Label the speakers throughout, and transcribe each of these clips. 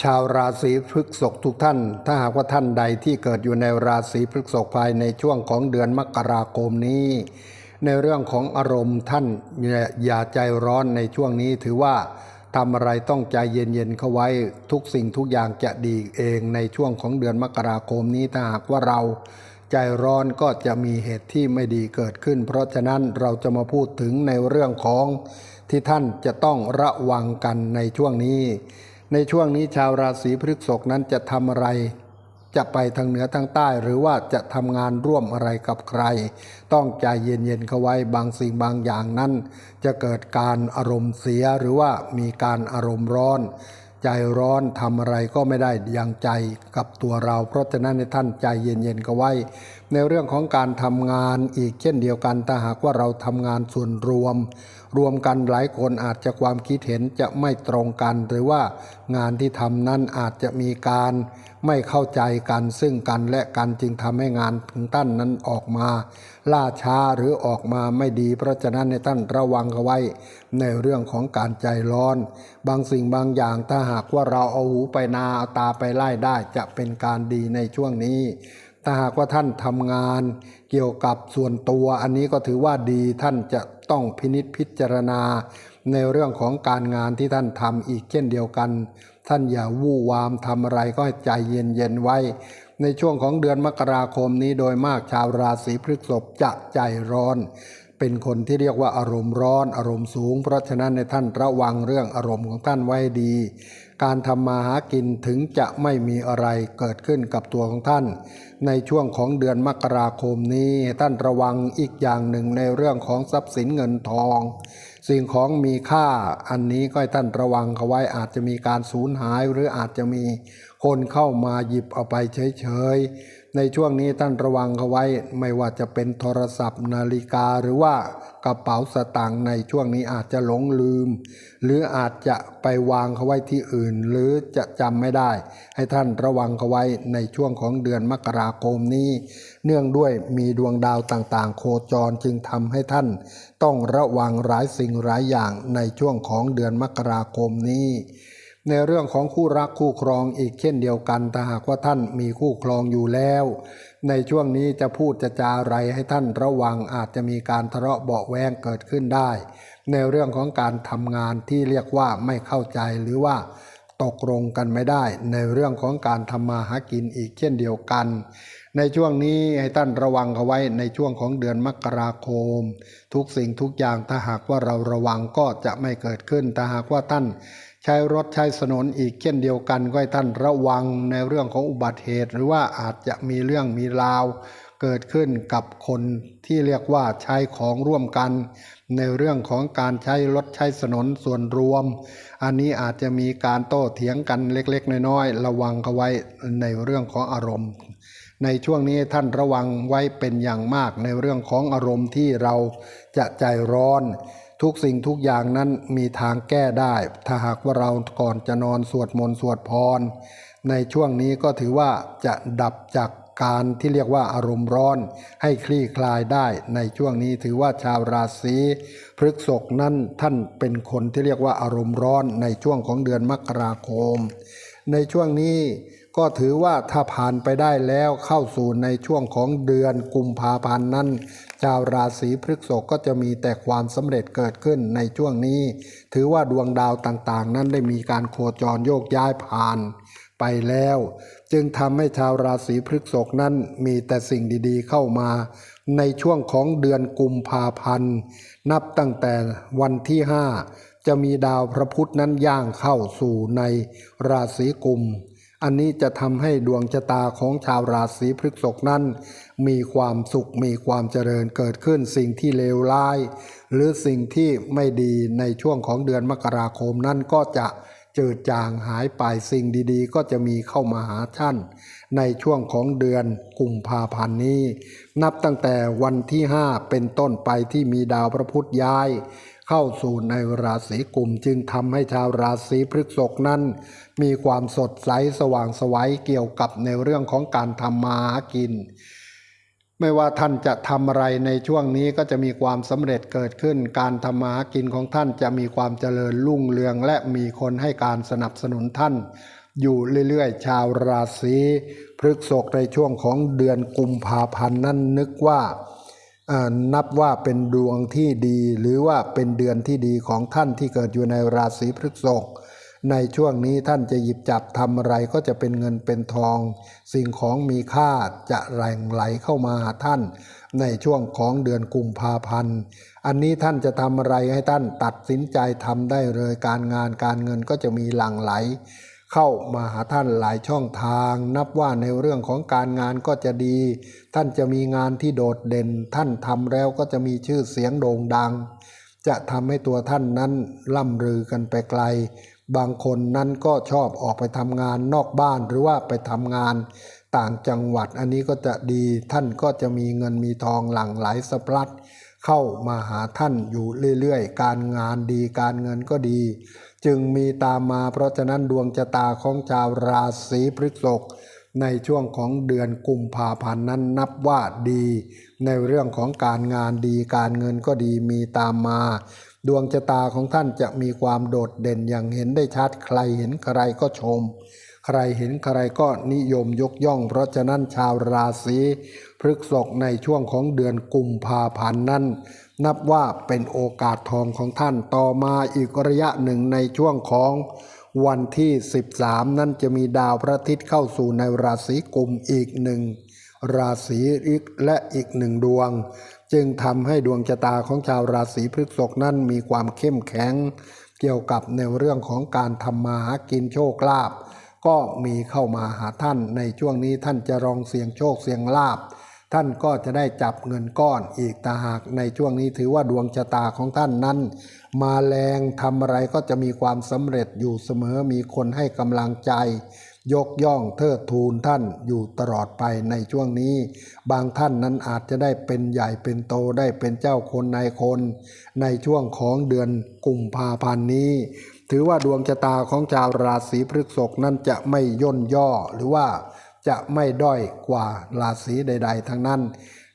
Speaker 1: ชาวราศีพฤกษภทุกท่าน ถ้าหากว่าท่านใดที่เกิดอยู่ในราศีพฤกษภภายในช่วงของเดือนมกราคมนี้ ในเรื่องของอารมณ์ท่านอย่าอย่าใจร้อนในช่วงนี้ถือว่าทำอะไรต้องใจเย็นๆเข้าไว้ทุกสิ่งทุกอย่างจะดีเองในช่วงของเดือนมกราคมนี้ถ้าหากว่าเราใจร้อนก็จะมีเหตุที่ไม่ดีเกิดขึ้น เพราะฉะนั้นเราจะมาพูดถึงในเรื่องของที่ท่านจะต้องระวังกันในช่วงนี้ ในช่วงนี้ชาวราศีพฤษภนั้นจะทำอะไร จะไปทางเหนือทางใต้ หรือว่าจะทำงานร่วมอะไรกับใคร ต้องใจเย็นๆเข้าไว้บางสิ่งบางอย่างนั้น จะเกิดการอารมณ์เสียหรือว่ามีการอารมณ์ร้อน ใจร้อนทำอะไรก็ไม่ได้อย่างใจกับตัวเรา เพราะฉะนั้นในท่านใจเย็นๆก็ไว้ ในเรื่องของการทำงานอีกเช่นเดียวกันถ้าหากว่าเราทำงานส่วนรวม รวมกันหลายคนอาจจะความคิดเห็นจะไม่ตรงกัน หรือว่างานที่ทำนั้นอาจจะมีการไม่เข้าใจกันซึ่งกันและกันจึงทำให้งานของท่านนั้นออกมา ล่าช้าหรือออกมาไม่ดี เพราะฉะนั้นในท่านระวังเอาไว้ ในเรื่องของการใจร้อน บางสิ่งบางอย่างถ้าหากว่าเราเอาหูไปนาเอาตาไปไล่ได้จะเป็นการดีในช่วงนี้ ถ้าหากว่าท่านทำงานเกี่ยวกับส่วนตัว อันนี้ก็ถือว่าดีท่านจะต้องพินิษพิจารณา ในเรื่องของการงานที่ท่านทำอีกเช่นเดียวกัน ท่านอย่าวู่วามทำอะไรก็ให้ใจเย็นๆไว้ ในช่วงของเดือนมกราคมนี้โดยมากชาวราศีพฤษภจะใจร้อน เป็นคนที่เรียกว่าอารมณ์ร้อน อารมณ์สูง เพราะฉะนั้นในท่านระวังเรื่องอารมณ์ของท่านไว้ดี การทำมาหากินถึงจะไม่มีอะไรเกิดขึ้นกับตัวของท่าน ในช่วงของเดือนมกราคมนี้ท่านระวังอีกอย่างหนึ่งในเรื่องของทรัพย์สินเงินทอง สิ่งของมีค่าอันนี้ก็ให้ท่านระวังเขาไว้อาจจะมีการสูญหายหรืออาจจะมีคนเข้ามาหยิบเอาไปเฉยๆ ในช่วงนี้ท่านระวังเขาไว้ ไม่ว่าจะเป็นโทรศัพท์นาฬิกาหรือว่ากระเป๋าสตางค์ในช่วงนี้อาจจะหลงลืม หรืออาจจะไปวางเขาไว้ที่อื่น หรือจะจำไม่ได้ ให้ท่านระวังเขาไว้ในช่วงของเดือนมกราคมนี้ เนื่องด้วยมีดวงดาวต่างๆ โคจรจึงทำให้ท่าน ต้องระวังหลายสิ่งหลายอย่างในช่วงของเดือนมกราคมนี้ ในเรื่องของคู่รักคู่ครองอีกเช่นเดียวกันถ้าหากว่าท่านมีคู่ครองอยู่แล้ว ในช่วงนี้จะพูดจะจาอะไรให้ท่านระวังอาจจะมีการทะเลาะเบาแวงเกิดขึ้นได้ ในเรื่องของการทำงานที่เรียกว่าไม่เข้าใจหรือว่าตกลงกันไม่ได้ ในเรื่องของการทำมาหากินอีกเช่นเดียวกัน ในช่วงนี้ให้ท่านระวังเอาไว้ในช่วงของเดือนมกราคม ทุกสิ่งทุกอย่างถ้าหากว่าเราระวังก็จะไม่เกิดขึ้นถ้าหากว่าท่าน ใช้รถใช้ถนนอีกเช่นเดียวกันก็ให้ท่านระวังในเรื่องของอุบัติเหตุ หรือว่าอาจจะมีเรื่องมีราวเกิดขึ้นกับคนที่เรียกว่าใช้ของร่วมกัน ในเรื่องของการใช้รถใช้ถนนส่วนรวม อันนี้อาจจะมีการโต้เถียงกันเล็กๆน้อยๆระวังเขาไว้ในเรื่องของอารมณ์ ในช่วงนี้ท่านระวังไว้เป็นอย่างมากในเรื่องของอารมณ์ที่เราจะใจร้อน ทุกสิ่งทุกอย่างนั้นมีทางแก้ได้ ถ้าหากว่าเราก่อนจะนอนสวดมนต์สวดพร ในช่วงนี้ก็ถือว่าจะดับจากการที่เรียกว่าอารมณ์ร้อนให้คลี่คลายได้ ในช่วงนี้ถือว่าชาวราศีพฤกษภนั้นท่านเป็นคนที่เรียกว่าอารมณ์ร้อนในช่วงของเดือนมกราคม ในช่วงนี้ก็ถือว่าถ้าผ่านไปได้แล้วเข้าสู่ในช่วงของเดือนกุมภาพันธ์นั้น ชาวราศีพฤษภก็จะมีแต่ความสำเร็จเกิดขึ้นในช่วงนี้ ถือว่าดวงดาวต่างๆ นั้นได้มีการโคจรโยกย้ายผ่านไปแล้ว จึงทำให้ชาวราศีพฤษภนั้นมีแต่สิ่งดีๆเข้ามา ในช่วงของเดือนกุมภาพันธ์ นับตั้งแต่วันที่ 5 จะมีดาวพระพุธนั้นย่างเข้าสู่ในราศีกุม อันนี้จะทำให้ดวงชะตาของชาวราศีพฤษภนั้น มีความสุขมีความเจริญเกิดขึ้นสิ่งที่เลวร้าย หรือสิ่งที่ไม่ดีในช่วงของเดือนมกราคมนั้นก็จะจืดจางหายไปสิ่งดีๆ ก็จะมีเข้ามาหาท่าน ในช่วงของเดือนกุมภาพันธ์นี้ นับตั้งแต่วันที่ 5 เป็นต้นไปที่มีดาวพระพุธย้าย เข้าสู่ในราศีกุมจึงทำให้ชาวราศีพฤษภนั้น มีความสดใสสว่างไสวัยเกี่ยวกับในเรื่องของการทำมาหากิน ไม่ว่าท่านจะทำอะไรในช่วงนี้ก็จะมีความสำเร็จเกิดขึ้น การทำมาหากินของท่านจะมีความเจริญรุ่งเรือง และมีคนให้การสนับสนุนท่าน อยู่เรื่อยๆ ชาวราศีพฤษภในช่วงของเดือนกุมภาพันธ์นั้นนึกว่า นับว่าเป็นดวงที่ดี หรือว่าเป็นเดือนที่ดีของท่านที่เกิดอยู่ในราศีพฤษภในช่วงนี้ท่านจะหยิบจับทำอะไรก็จะเป็นเงินเป็นทอง สิ่งของมีค่าจะแหล่งไหลเข้ามาหาท่าน ในช่วงของเดือนกุมภาพันธ์ อันนี้ท่านจะทำอะไรให้ท่านตัดสินใจทำได้เลยการงานการเงินก็จะมีหลั่งไหล เข้ามาหาท่านหลายช่องทาง นับว่าในเรื่องของการงานก็จะดี ท่านจะมีงานที่โดดเด่น ท่านทำแล้วก็จะมีชื่อเสียงโด่งดัง จะทำให้ตัวท่านนั้นล่ำลือกันไปไกล บางคนนั้นก็ชอบออกไปทำงานนอกบ้านหรือว่าไปทำงาน ต่างจังหวัดอันนี้ก็จะดี ท่านก็จะมีเงินมีทองหลั่งไหลสะพลัด เข้ามาหาท่านอยู่เรื่อยๆ การงานดีการเงินก็ดี จึงมีตามมาเพราะฉะนั้นดวงชะตาของชาวราศีพฤษภในช่วงของเดือนกุมภาพันธ์นั้นนับว่าดี ในเรื่องของการงานดีการเงินก็ดีมีตามมา ดวงชะตาของท่านจะมีความโดดเด่นอย่างเห็นได้ชัดใครเห็นใครก็ชม ใครเห็นใครก็นิยมยกย่อง เพราะฉะนั้นชาวราศีพฤกษภในช่วงของเดือนกุมภาพันธ์นั้น นับว่าเป็นโอกาสทองของท่านต่อมาอีกระยะหนึ่งในช่วงของวันที่ 13 นั้นจะมีดาวพระอาทิตย์เข้าสู่ในราศีกุมอีกหนึ่งราศีอีกและอีกหนึ่งดวง จึงทำให้ดวงชะตาของชาวราศีพฤษภนั้นมีความเข้มแข็ง เกี่ยวกับในเรื่องของการทำมาหากินโชคลาภ ก็มีเข้ามาหาท่านในช่วงนี้ท่านจะลองเสี่ยงโชคเสี่ยงลาภท่านก็จะได้จับเงินก้อนอีกตาหากในช่วงนี้ถือว่าดวงชะตาของท่านนั้น มาแรงทำอะไรก็จะมีความสำเร็จอยู่เสมอมีคนให้กำลังใจ ยกย่องเทิดทูนท่านอยู่ตลอดไปในช่วงนี้ บางท่านนั้นอาจจะได้เป็นใหญ่เป็นโตได้เป็นเจ้าคนนายคน ในช่วงของเดือนกุมภาพันธ์นี้ ถือว่าดวงชะตาของชาวราศีพฤษภนั้นจะไม่ย่นย่อหรือว่าจะไม่ด้อยกว่าราศีใด ๆ ทั้งนั้น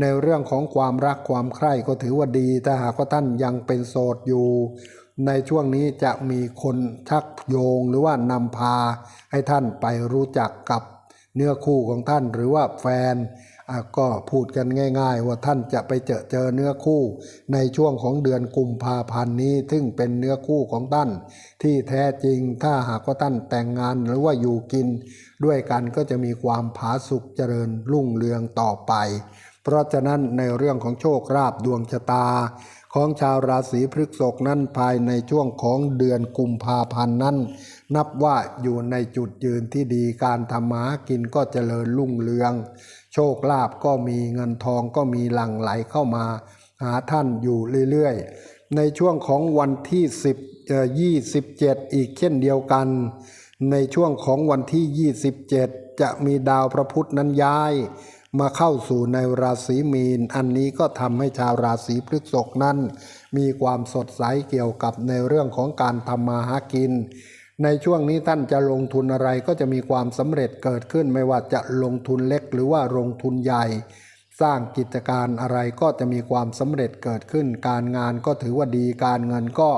Speaker 1: ในเรื่องของความรักความใคร่ก็ถือว่าดีถ้าหากว่าท่านยังเป็นโสดอยู่ ในช่วงนี้จะมีคนชักโยงหรือว่านำพาให้ท่านไปรู้จักกับเนื้อคู่ของท่านหรือว่าแฟน ก็พูดกันง่าย ๆ ว่าท่านจะไปเจอเจอเนื้อคู่ในช่วงของเดือนกุมภาพันธ์นี้ ซึ่งเป็นเนื้อคู่ของท่าน ที่แท้จริงถ้าหากว่าท่านแต่งงานหรือว่าอยู่กิน ด้วยกันก็จะมีความผาสุกเจริญรุ่งเรืองต่อไป เพราะฉะนั้นในเรื่องของโชคลาภดวงชะตา ของชาวราศีพฤษภนั้นภายในช่วงของเดือนกุมภาพันธ์นั้น นับว่าอยู่ในจุดยืนที่ดีการทำมาหากินก็เจริญรุ่งเรือง โชคลาภก็มีเงินทองก็มีหลั่งไหลเข้ามา หาท่านอยู่เรื่อยๆ ในช่วงของวันที่ 10เอ่อ27 อีกเช่นเดียวกัน ในช่วงของวันที่ 27 จะมีดาวพระพุธนั้นย้าย มาเข้าสู่ในราศีมีน อันนี้ก็ทำให้ชาวราศีพฤษภนั้น มีความสดใสเกี่ยวกับในเรื่องของการทำมาหากิน ในช่วงนี้ท่านจะลงทุนอะไรก็จะมีความสำเร็จเกิดขึ้นไม่ว่าจะลงทุนเล็กหรือว่าลงทุนใหญ่ สร้างกิจการอะไรก็จะมีความสำเร็จเกิดขึ้น การงานก็ถือว่าดีการเงินก็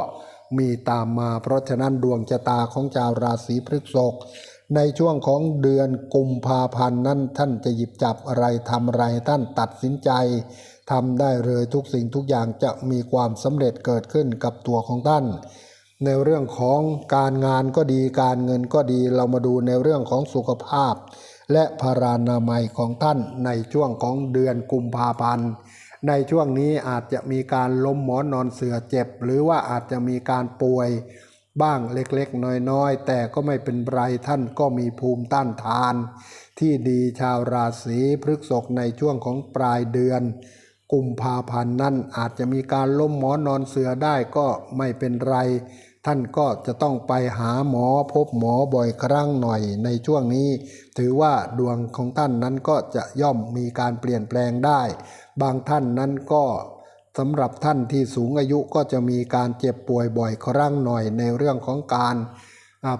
Speaker 1: มีตามมา เพราะฉะนั้นดวงชะตาของชาวราศีพฤษภ ในช่วงของเดือนกุมภาพันธ์นั้นท่านจะหยิบจับอะไรทำอะไรท่านตัดสินใจทำได้เลยทุกสิ่งทุกอย่างจะมีความสำเร็จเกิดขึ้นกับตัวของท่าน ในเรื่องของการงานก็ดีการเงินก็ดีเรามาดูในเรื่องของสุขภาพ และพารานามัยของท่านในช่วงของเดือนกุมภาพันธ์ในช่วงนี้อาจจะมีการล้มหมอนนอนเสือเจ็บ หรือว่าอาจจะมีการป่วย บ้างเล็กๆ น้อยๆ แต่ก็ไม่เป็นไรท่านก็มีภูมิต้านทาน ที่ดีชาวราศีพฤกษภในช่วงของปลายเดือน กุมภาพันธ์นั้นอาจจะมีการล้มหมอนนอนเสือได้ก็ไม่เป็นไร ท่านก็จะต้องไปหาหมอพบหมอบ่อยครั้งหน่อยในช่วงนี้ ถือว่าดวงของท่านนั้นก็จะย่อมมีการเปลี่ยนแปลงได้ บางท่านนั้นก็ สำหรับท่านที่สูงอายุก็จะมีการเจ็บป่วยบ่อยครั้งหน่อยในเรื่องของการ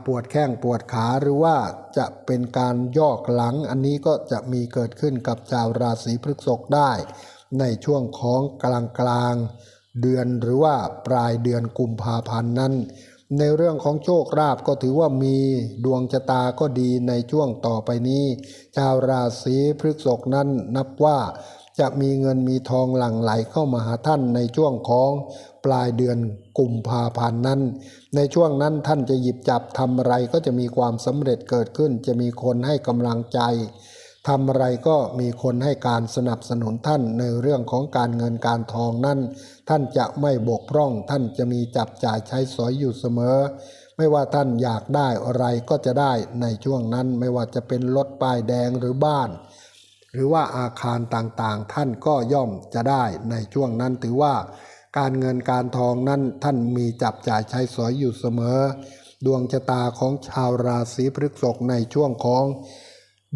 Speaker 1: ปวดแข้งปวดขาหรือว่าจะเป็นการยอกหลัง อันนี้ก็จะมีเกิดขึ้นกับชาวราศีพฤษภได้ ในช่วงของกลางกลางเดือนหรือว่าปลายเดือนกุมภาพันธ์นั้น ในเรื่องของโชคลาภก็ถือว่ามีดวงชะตาก็ดีในช่วงต่อไปนี้ ชาวราศีพฤษภนั้นนับว่า จะมีเงินมีทองหลั่งไหลเข้ามาหาท่านในช่วงของปลายเดือนกุมภาพันธ์นั้น ในช่วงนั้นท่านจะหยิบจับทำอะไรก็จะมีความสำเร็จเกิดขึ้น จะมีคนให้กำลังใจทำอะไรก็มีคนให้การสนับสนุนท่านในเรื่องของการเงินการทองนั้น ท่านจะไม่บกพร่อง ท่านจะมีจับจ่ายใช้สอยอยู่เสมอ ไม่ว่าท่านอยากได้อะไรก็จะได้ในช่วงนั้นไม่ว่าจะเป็นรถป้ายแดงหรือบ้าน หรือว่าอาคารต่างๆ ท่านก็ย่อมจะได้ในช่วงนั้นถือว่า การเงินการทองนั้นท่านมีจับจ่ายใช้สอยอยู่เสมอ ดวงชะตาของชาวราศีพฤษภในช่วงของ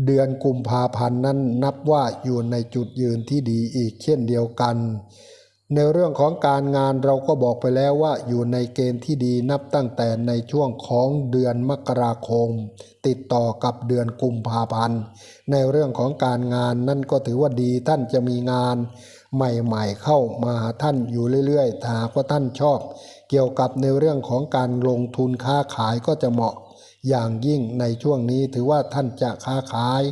Speaker 1: เดือนกุมภาพันธ์นั้นนับว่าอยู่ในจุดยืนที่ดีอีกเช่นเดียวกัน ในเรื่องของการงานเราก็บอกไปแล้วว่าอยู่ในเกณฑ์ที่ดีนับตั้งแต่ในช่วงของเดือนมกราคม ติดต่อกับเดือนกุมภาพันธ์ในเรื่องของการงานนั่นก็ถือว่าดีท่านจะมีงานใหม่ๆเข้ามาท่านอยู่เรื่อยๆถ้าหากว่าท่านชอบ เกี่ยวกับในเรื่องของการลงทุนค้าขายก็จะเหมาะ อย่างยิ่งในช่วงนี้ถือว่าท่านจะค้าขาย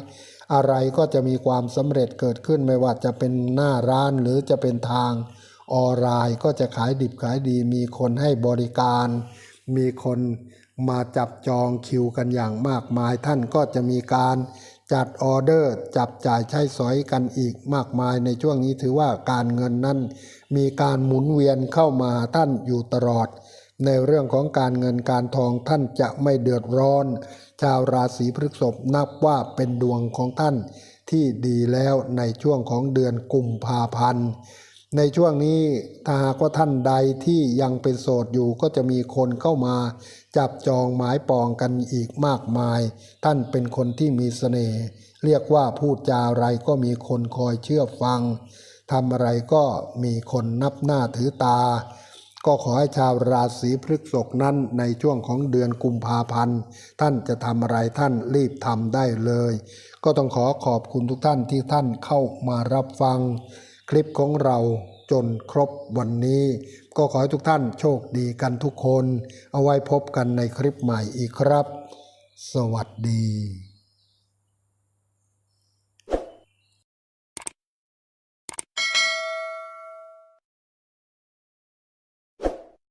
Speaker 1: อะไรก็จะมีความสำเร็จเกิดขึ้นไม่ว่าจะเป็นหน้าร้านหรือจะเป็นทาง ออนไลน์ก็จะขายดิบขายดี มีคนให้บริการ มีคนมาจับจองคิวกันอย่างมากมาย ท่านก็จะมีการจัดออเดอร์จับจ่ายใช้สอยกันอีกมากมายในช่วงนี้ถือว่าการเงินนั้น มีการหมุนเวียนเข้ามาท่านอยู่ตลอด ในเรื่องของการเงินการทองท่านจะไม่เดือดร้อน ชาวราศีพฤษภนับว่าเป็นดวงของท่านที่ดีแล้วในช่วงของเดือนกุมภาพันธ์ ในช่วงนี้ถ้าหากว่าท่านใดที่ยังเป็นโสดอยู่ก็จะมีคนเข้ามา จับจองหมายปองกันอีกมากมาย ท่านเป็นคนที่มีเสน่ห์เรียกว่าพูดจาอะไรก็มีคนคอยเชื่อฟังทำอะไรก็มีคนนับหน้าถือตา ก็ขอให้ชาวราศีพฤษภนั้นในช่วงของเดือนกุมภาพันธ์ท่านจะทำอะไรท่านรีบทำได้เลย ก็ต้องขอขอบคุณทุกท่านที่ท่านเข้ามารับฟัง คลิปของเราจนครบวันนี้ ก็ขอให้ทุกท่านโชคดีกันทุกคน เอาไว้พบกันในคลิปใหม่อีกครับ สวัสดี